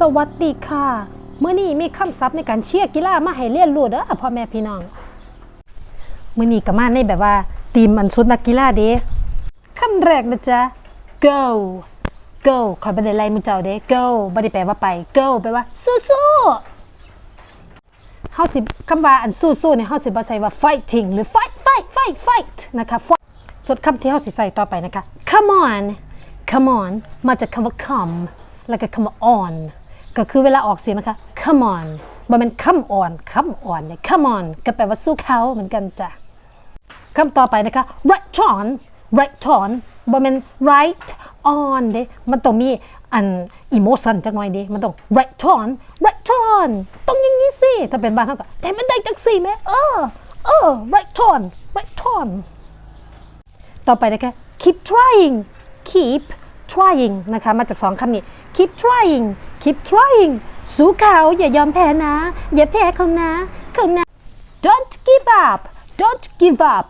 สวัสดีค่ะ เมื่อนี้มีคำศัพท์ในการเชียร์กีฬามาให้เรียนรู้เด้อพ่อแม่พี่น้อง เมื่อนี้ก็มาในแบบว่าทีมอันสุดนักกีฬาเด้คำแรกนะจ๊ะ go go คอยบ่ได้ไล่มึงเจ้าเด้ go บ่ได้แปลว่าไป go แปลว่า สู้ๆเฮาสิคำว่าอันสู้ๆเนี่ยเฮาสิบ่ใส่ว่า fighting หรือ fight fight fight fight นะคะ fight ส่วนคำที่เฮาสิใส่ต่อไปนะคะ come on come on มาจากคำว่า come แล้วก็คำว่า on ก็คือเวลาออกเสียงนะคะ come on บ่แม่น come on come on เนี่ย come on ก็แปลว่าสู้เขาเหมือนกันจ้ะคำต่อไปนะคะ right on right on บ่แม่น right on เด้มันต้องมีอัน emotion จักหน่อยเด้มันต้อง right on right on ต้องอย่างนี้สิ ถ้าเป็นบ้านเฮาก็แต่มันได้จังสี่แม่เออ เออ right on right on ต่อไปนะคะ keep trying keep trying นะคะมาจากสองคำนี้ keep trying keep trying สู้เขาอย่ายอมแพ้นะ อย่าแพ้เขานะเขานะ don't give up don't give up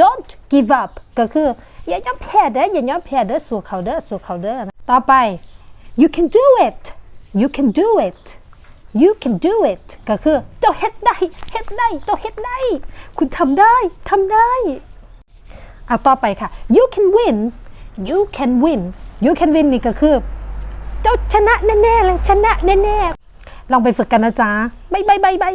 don't give up ก็คืออย่ายอมแพ้เด้ออย่ายอมแพ้เด้อสู้เขาเด้อสู้เขาเด้อต่อไป you can do it you can do it you can do it ก็คือเจ้าเฮ็ดได้เฮ็ดได้เจ้าเฮ็ดได้ คุณทำได้ทำได้เอาต่อไปค่ะ you can win you can win you can win นี่ก็คือ เจ้าชนะแน่ๆเลยชนะแน่ๆลองไปฝึกกันนะจ๊ะบายบายบายบาย